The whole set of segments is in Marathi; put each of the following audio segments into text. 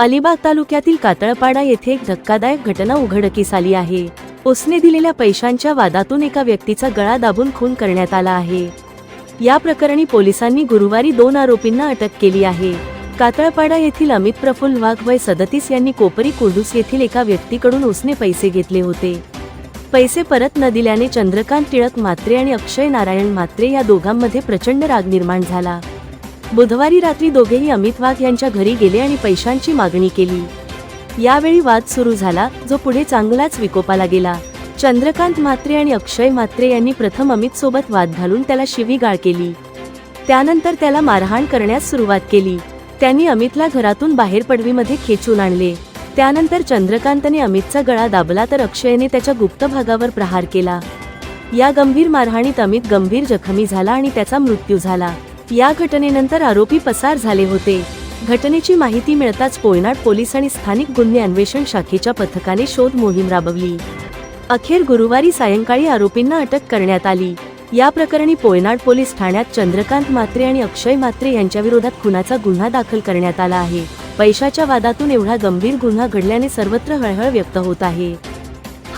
अलिबाग तालुक्यातील कातळपाडा येथे एक धक्कादायक घटना उघडकीस आली आहे. उसने दिलेल्या पैशांच्या वादातून एका व्यक्तीचा गळा दाबून खून करण्यात आला आहे. या प्रकरणी पोलिसांनी गुरुवारी दोन आरोपींना अटक केली आहे. कातळपाडा येथील अमित प्रफुल्ल वाघ वय सदतीस यांनी कोपरी कुर्डूस येथील एका व्यक्तीकडून उसने पैसे घेतले होते. पैसे परत न दिल्याने चंद्रकांत टिळक मात्रे आणि अक्षय नारायण मात्रे या दोघांमध्ये प्रचंड राग निर्माण झाला. बुधवारी रात्री दोघेही अमित वाघ यांच्या घरी गेले आणि पैशांची मागणी केली. यावेळी वाद सुरू झाला जो पुढे चांगलाच विकोपाला गेला. चंद्रकांत म्हात्रे आणि अक्षय म्हात्रे यांनी प्रथम अमित सोबत वाद घालून त्याला शिवीगाळ केली. त्यानंतर त्याला मारहाण करण्यास सुरुवात केली. त्यांनी अमितला घरातून बाहेर पडवीमध्ये खेचून आणले. त्यानंतर चंद्रकांतने अमितचा गळा दाबला तर अक्षयने त्याच्या गुप्त भागावर प्रहार केला. या गंभीर मारहाणीत अमित गंभीर जखमी झाला आणि त्याचा मृत्यू झाला. या घटनेनंतर आरोपी पसार झाले होते. घटनेची माहिती मिळताच पोयनाड पोलीस आणि स्थानिक गुन्हे अन्वेषण शाखेच्या पथकाने शोध मोहीम राबवली. अखेर गुरुवारी सायंकाळी आरोपींना अटक करण्यात आली. या प्रकरणी पोयनाड पोलीस ठाण्यात चंद्रकांत मात्रे आणि अक्षय मात्रे यांच्याविरोधात खुनाचा गुन्हा दाखल करण्यात आला आहे. पैशाच्या वादातून एवढा गंभीर गुन्हा घडल्याने सर्वत्र हळहळ व्यक्त होत आहे.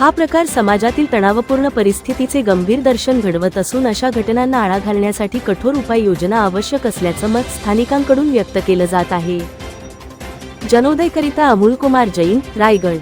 हा प्रकार समाजातील तणावपूर्ण परिस्थितीचे गंभीर दर्शन घडवत असून अशा घटनांना आळा घालण्यासाठी कठोर उपाययोजना आवश्यक असल्याचं मत स्थानिकांकडून व्यक्त केलं जात आहे. जनोदयकरिता अमोल कुमार जैन रायगड.